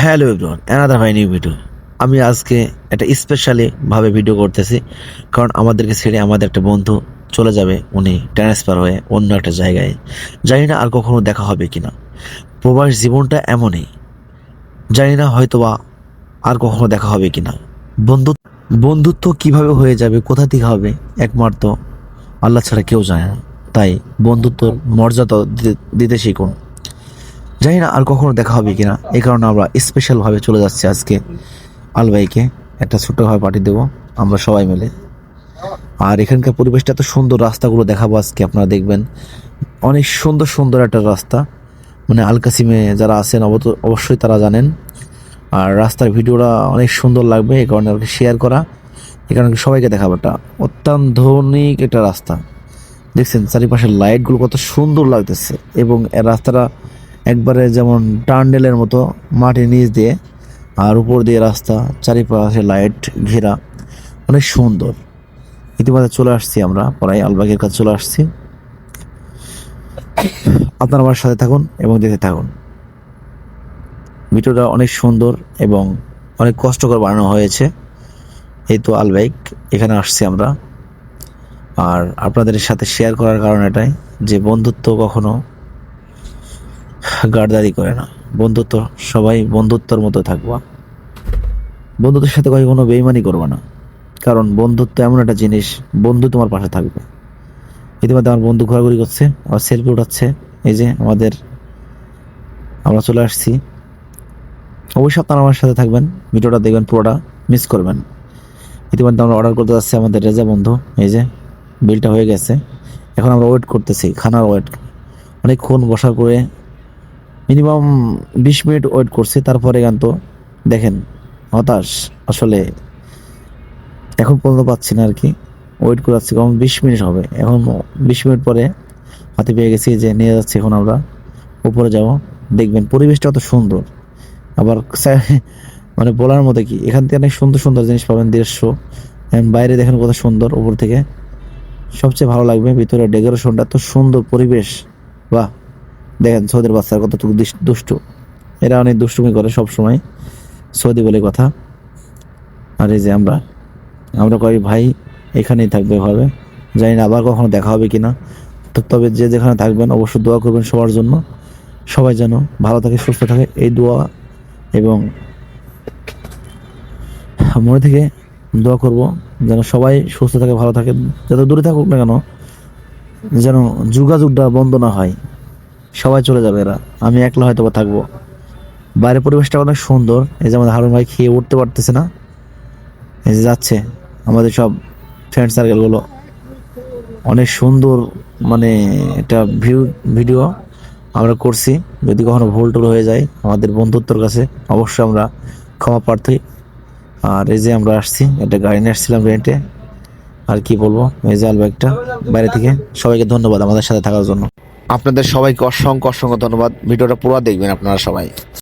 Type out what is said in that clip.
Hello everyone another my new video আমি আজকে একটা স্পেশালি ভাবে ভিডিও করতেছি, কারণ আমাদেরকে ছেড়ে আমাদের একটা বন্ধু চলে যাবে, উনি ট্রান্সফার হয়ে অন্য একটা জায়গায়। জানি না আর কখনো দেখা হবে কিনা। প্রবাস জীবনটা এমনই। জানি না হয়তো বা আর কখনো দেখা হবে কিনা। বন্ধু বন্ধুত্ব কীভাবে হয়ে যাবে, কোথা থেকে হবে, একমাত্র আল্লাহ ছাড়া কেউ জানে না। তাই বন্ধুত্বর মর্যাদা দিতে শিখুন। জানি না আর কখনো দেখা হবে কিনা। এই কারণে আমরা স্পেশালভাবে চলে যাচ্ছি আজকে। আলবাইকে একটা ছোট্টভাবে পাঠিয়ে দেবো। আমরা সবাই মিলে। আর এখানকার পরিবেশটা এত সুন্দর, রাস্তাগুলো দেখাবো আজকে, আপনারা দেখবেন। অনেক সুন্দর সুন্দর একটা রাস্তা। মানে আলকাসিমে যারা আছেন, অবত- অবশ্যই তারা জানেন। আর রাস্তার ভিডিওটা অনেক সুন্দর লাগবে, এই কারণে আর কি শেয়ার করা। এই কারণে সবাইকে দেখাবো একটা অত্যাধুনিক একটা রাস্তা। দেখছেন, চারিপাশের লাইটগুলো কত সুন্দর লাগতেছে। এবং রাস্তাটা একবারে যেমন টার্নেলের মতো মাটির নিচ দিয়ে আর উপর দিয়ে রাস্তা, চারিপাশে লাইট ঘেরা। অনেক সুন্দর। ইতিমধ্যে চলে আসছি আমরা প্রায় আলবাগের কাছে চলে আসছি। আপনারা আমার সাথে থাকুন এবং দেখতে থাকুন। ভিডিওটা অনেক সুন্দর এবং অনেক কষ্টকর বানানো হয়েছে। এই তো আলবাইক এখানে আসছি আমরা। আর আপনাদের সাথে শেয়ার করার কারণ এটাই যে বন্ধুত্ব কখনো গার্দারি করে না। বন্ধুত্ব, সবাই বন্ধুত্বর মতো থাকবা। বন্ধুত্বের সাথে কখনো বেইমানি করবা না। কারণ বন্ধুত্ব এমন একটা জিনিস, বন্ধু তোমার পাশে থাকবে। ইতিমধ্যে আমার বন্ধু ঘোরাঘুরি করছে আর সেলফি উঠাচ্ছে, এই যে আমাদের আমরা চলে আসছি। অবশ্যই আপনারা আমার সাথে থাকবেন, ভিডিওটা দেখবেন, পুরোটা মিস করবেন। ইতিমধ্যে আমরা অর্ডার করতে যাচ্ছি আমাদের রেজা বন্ধু, এই যে বিলটা হয়ে গেছে। এখন আমরা ওয়েট করতেছি, খানার ওয়েট অনেকক্ষণ বসার পরে মিনিমাম বিশ মিনিট ওয়েট করছি, তারপরে গান তো দেখেন, হতাশ, আসলে এখন পর্যন্ত পাচ্ছি না আর কি ওয়েট করে যাচ্ছি কম বিশ মিনিট হবে। এখন বিশ মিনিট পরে হাতে পেয়ে গেছি যে নিয়ে যাচ্ছি এখন আমরা, উপরে যাব। দেখবেন পরিবেশটা অত সুন্দর। আবার মানে বলার মতো কি, এখান থেকে অনেক সুন্দর সুন্দর জিনিস পাবেন দৃশ্য বাইরে দেখেন কত সুন্দর, উপর থেকে। সবচেয়ে ভালো লাগবে ভিতরে ডেকোরেশনটা এত সুন্দর পরিবেশ। বাহ! দেখেন, সৌদির বাচ্চার কত দুষ্টু। এরা অনেক দুষ্টুমি করে সব সময় সৌদি বলে কথা। আর এই যে আমরা আমরা কই, ভাই, এখানেই থাকবে ভাবে। জানি না আবার কখনো দেখা হবে কিনা। তো তবে যে যেখানে থাকবেন অবশ্যই দোয়া করবেন সবার জন্য। সবাই যেন ভালো থাকে, সুস্থ থাকে, এই দোয়া এবং মনে থেকে দোয়া করব যেন সবাই সুস্থ থাকে, ভালো থাকে। যত দূরে থাকুক না কেন, যেন যোগাযোগটা বন্ধ না হয়। সবাই চলে যাবে এরা। আমি একলা হয়তো বা থাকব। বাইরের পরিবেশটা অনেক সুন্দর। এই যে আমাদের হারুন ভাই খেয়ে উঠতে পারতেছে না। এই যে যাচ্ছে আমাদের সব ফ্রেন্ড সার্কেলগুলো অনেক সুন্দর মানে একটা ভিউ ভিডিও আমরা করছি। যদি কখনো ভুল টুল হয়ে যায় আমাদের বন্ধুত্বর কাছে অবশ্যই আমরা ক্ষমা প্রার্থী। আর এই যে আমরা আসছি, একটা গাড়ি নিয়ে আসছিলাম রেন্টে আর কি বলব? এই যে বাইরে থেকে। সবাইকে ধন্যবাদ আমাদের সাথে থাকার জন্য। আপনাদের সবাইকে অসংখ্য অসংখ্য ধন্যবাদ। ভিডিওটা পুরো দেখবেন আপনারা সবাই।